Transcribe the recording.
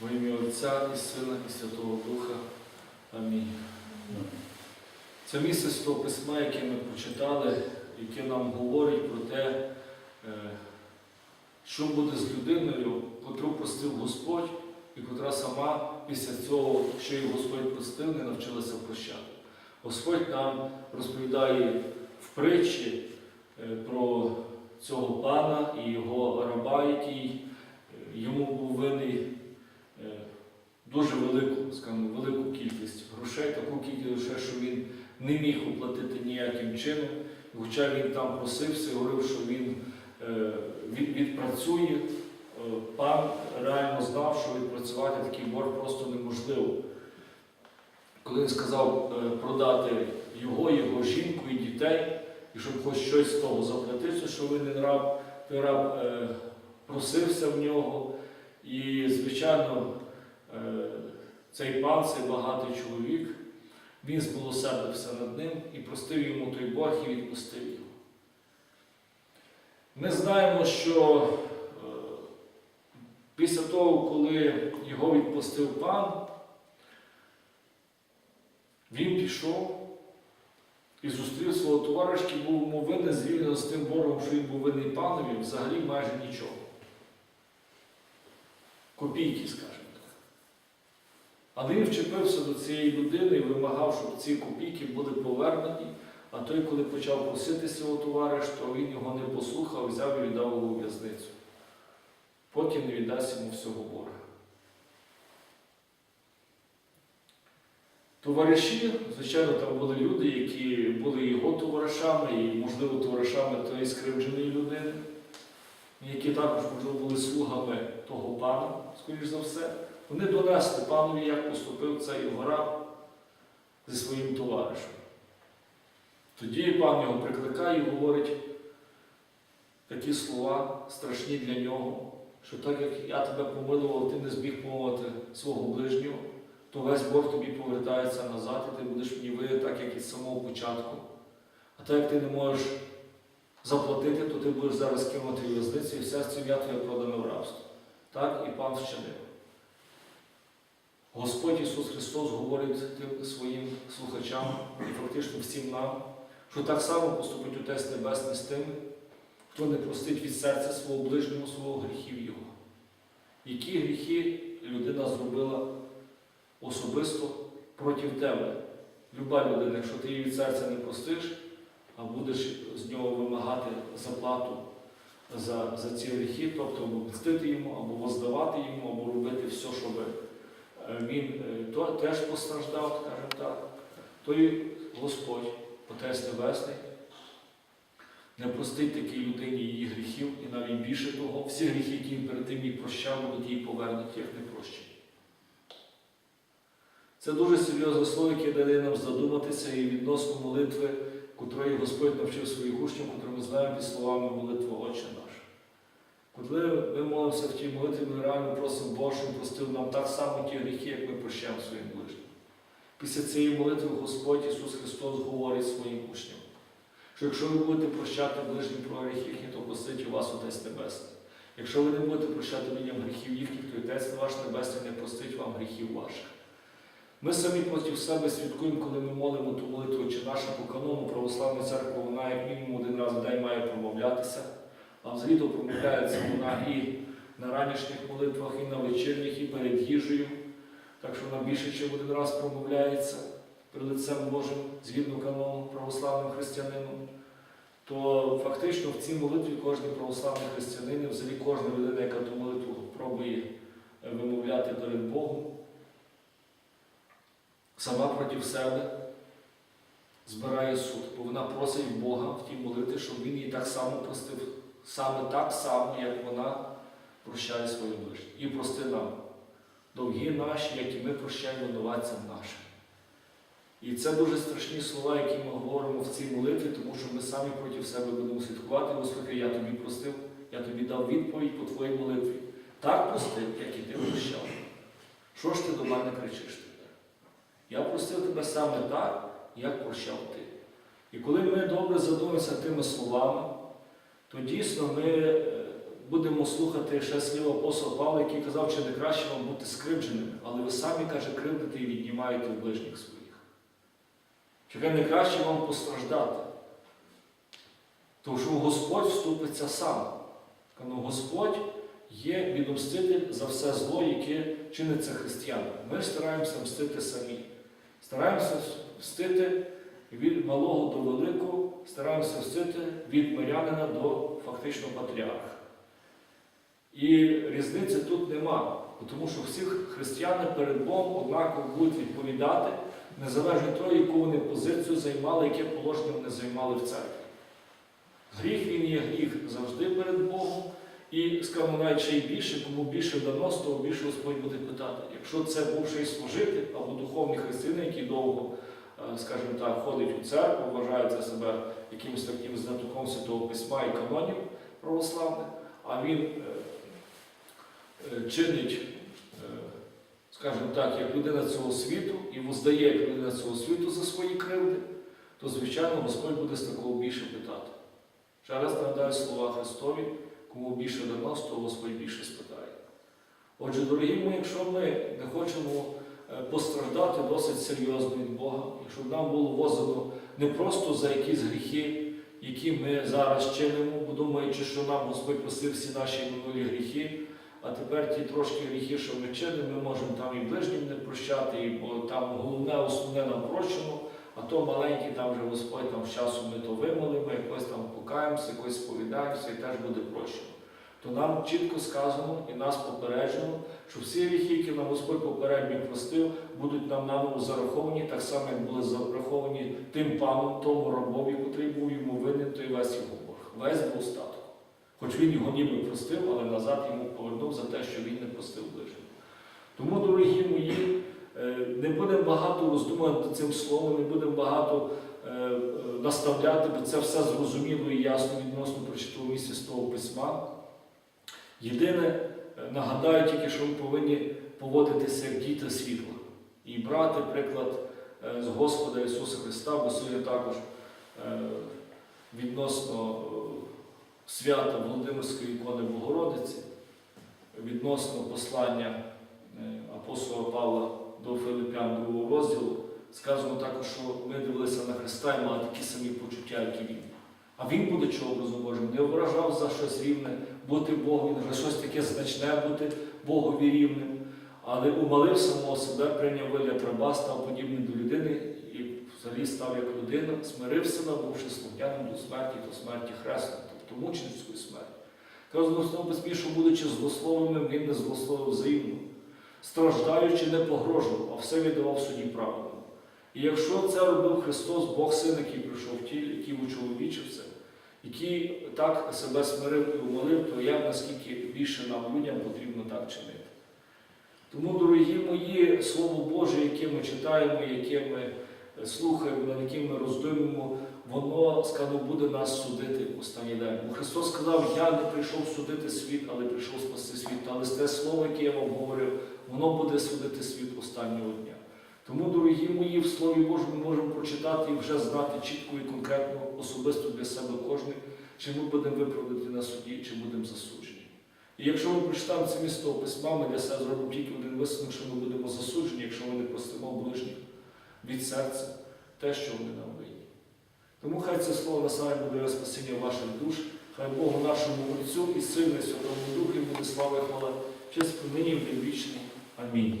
Во ім'я Отця і Сина, і Святого Духа. Амінь. Це місце з того письма, яке ми прочитали, яке нам говорить про те, е, що буде з людиною, котру простив Господь, і котра сама після цього, що її Господь простив, не навчилася прощати. Господь нам розповідає в притчі е, про цього пана і його раба, який е, йому був винний дуже велику, скажімо, велику кількість грошей, таку кількість грошей, що він не міг оплатити ніяким чином. Хоча він там просився, говорив, що він е, відпрацює. Е, Пан реально знав, що відпрацювати такий борг просто неможливо. Коли він сказав е, продати його, його жінку і дітей, і щоб хоч щось з того заплатити, що він раб, той раб просився в нього. І, звичайно, цей пан, цей багатий чоловік, він змилосердився над ним і простив йому той борг і відпустив його. Ми знаємо, що е, після того, коли його відпустив пан, він пішов і зустрів свого товариша, який був йому винен звільнено з тим боргом, що він був винний панові, взагалі майже нічого. Копійки, скажімо. Але він вчепився до цієї людини і вимагав, щоб ці копійки були повернені. А той, коли почав просити свого товариша, то він його не послухав, взяв і віддав його у в'язницю. Поки не віддасть йому всього борга. Товариші, звичайно, там були люди, які були його товаришами і, можливо, товаришами тої скривдженої людини, які також, можливо, були слугами того скоріш за все. Вони донесли панові, як поступив цей його зі своїм товаришем. Тоді пан його прикликає і говорить такі слова страшні для нього, що так як я тебе помилував, ти не зміг помилувати свого ближнього, то весь Бог тобі повертається назад, і ти будеш мені винен так, як і з самого початку. А так як ти не можеш заплатити, то ти будеш зараз кинути в'язницю, і все це я твоє продане в рабство. Так і пан вчинив. Господь Ісус Христос говорить тим своїм слухачам і фактично всім нам, що так само поступить Отець Небесний з тим, хто не простить від серця свого ближнього, свого гріхів Його. Які гріхи людина зробила особисто проти тебе? Люба людина, якщо ти її від серця не простиш, а будеш з нього вимагати заплату за, за ці гріхи, тобто мстити йому, або воздавати йому, або робити все, щоб е, він е, то, теж постраждав, скажімо так, то і Господь, Отець Небесний, не простить такій людині її гріхів, і навіть більше того, всі гріхи, які він перед тим їй прощав, будуть їй повернуті, як не прощені. Це дуже серйозне слово, яке дає нам задуматися і відносно молитви, котрої Господь навчив своїх учнів, котру ми знаємо під словами молитви Отче наш. Коли ми молимося в тій молитві, ми реально просимо щоб простив нам так само ті гріхи, як ми прощаємо своїм ближнім. Після цієї молитви Господь Ісус Христос говорить своїм учням, що якщо ви будете прощати ближнім про гріхи їхні, то простить у вас Отець Небесний. Якщо ви не будете прощати людям гріхів їхніх, то Отець ваш Небесний не простить вам гріхів ваших. Ми самі проти себе свідкуємо, коли ми молимо ту молитву, чи наша по канону православна церква, вона як мінімум один раз в день має промовлятися, а взагалі то промовляється вона і на ранішніх молитвах, і на вечірніх, і перед їжею. Так що вона більше, ніж один раз промовляється перед лицем Божим, згідно канону православним християнином. То фактично в цій молитві кожен православний християнин, взагалі кожна людина, яка ту молитву пробує вимовляти перед Богом, сама проти себе збирає суд, бо вона просить Бога в тій молитві, щоб він її так само простив, саме так само, як вона прощає свою ближню. І прости нам довгі наші, як і ми прощаємо винуватцям нашим. І це дуже страшні слова, які ми говоримо в цій молитві, тому що ми самі проти себе будемо слідкувати. Господи, я тобі простив, я тобі дав відповідь по твоїй молитві. Так простив, як і ти прощав. Що ж ти до мене кричиш? Я простив тебе саме так, як прощав ти. І коли ми добре задумаємося тими словами, то дійсно ми е, будемо слухати ще слів апостола Павла, який казав, чи не краще вам бути скривдженими, але ви самі, каже, кривдите і віднімаєте в ближніх своїх. Чи не краще вам постраждати? Тому що Господь вступиться сам. Ну, Господь є відомститель за все зло, яке чиниться християнам. Ми стараємося мстити самі. Стараємося мстити від малого до великого, стараємося мстити від мирянина до фактично патріарха. І різниці тут нема, тому що всі християни перед Богом однаково будуть відповідати, незалежно від того, яку вони позицію займали, яке положення вони займали в церкві. Гріх він є гріх завжди перед Богом. І, скажімо, навіть ще й більше, кому більше дано, з того більше Господь буде питати. Якщо це був ще й служитель або духовний християнин, який довго, е, скажімо так, ходить у церкву, вважається себе якимось таким знатоком Святого Письма і канонів православних, а він е, е, чинить, скажімо так, як людина цього світу і воздає як людина цього світу за свої кривди, то, звичайно, Господь буде з такого більше питати. Ще раз нагадаю слова Христові, кому більше з того Господь більше спитає. Отже, дорогі мої, якщо ми не хочемо е, постраждати досить серйозно від Бога, якщо нам було возено не просто за якісь гріхи, які ми зараз чинимо, бо думаючи, що нам Господь простив всі наші минулі гріхи, а тепер ті трошки гріхи, що ми чинимо, ми можемо там і ближнім не прощати, і там головне, основне нам прощено, а то маленькі там вже Господь там з часом ми то вимолимо, якось там покаємося, якось сповідаємося і теж буде прощено. То нам чітко сказано і нас попереджено, що всі гріхи, які нам Господь попередньо простив, будуть нам наново зараховані, так само, як були зараховані тим паном, тому рабові, котрий був йому винен, той весь його борг, весь остатку. Хоч він його ніби простив, але назад йому повернув за те, що він не простив ближнього. Тому, дорогі мої, не будемо багато роздумувати цим словом, не будемо багато е, е, наставляти, бо це все зрозуміло і ясно відносно прочитого місця з того письма. Єдине, е, нагадаю тільки, що ми повинні поводитися як діти світла і брати приклад е, з Господа Ісуса Христа, бо сьогодні також е, відносно свята Володимирської ікони Богородиці, відносно послання апостола Павла до Филиппян 2 розділу, сказано також, що ми дивилися на Христа і мали такі самі почуття, як і Він. А Він, будучи образом Божим, не вражав за щось рівне бути Богом, за щось таке значне бути Богові рівним, але умалив самого себе, прийняв вигляд раба, став подібним до людини і взагалі став як людина, смирив себе, бувши слухняним до смерті, до смерті хресної, тобто мученицької смерті. Казано в основному що будучи злословеним, він не злословив взаємно, страждаючи, не погрожував, а все віддавав суді правильно. І якщо це робив Христос, Бог Син, який прийшов в тілі, який учоловічився, який так себе смирив і умолив, то я наскільки більше нам людям потрібно так чинити. Тому, дорогі мої, Слово Боже, яке ми читаємо, яке ми слухаємо, над яким ми роздумуємо, воно скажімо, буде нас судити в останній день. Бо Христос сказав, я не прийшов судити світ, але прийшов спасти світ. Але те слово, яке я вам говорив, воно буде судити світ останнього дня. Тому, дорогі мої, в Слові Божому ми можемо прочитати і вже знати чітко і конкретно, особисто для себе кожен, чи ми будемо виправдані на суді, чи будемо засуджені. І якщо ми прочитаємо це місто письма, ми для себе зробимо тільки один висновок, що ми будемо засуджені, якщо ми не простимо ближніх від серця те, що вони нам винні. Тому хай це слово насамперед буде спасіння ваших душ, хай Богу нашому Отцю і Сину, і Святому Духу, і буде слава і хвала, честь нині і вічний. Амінь.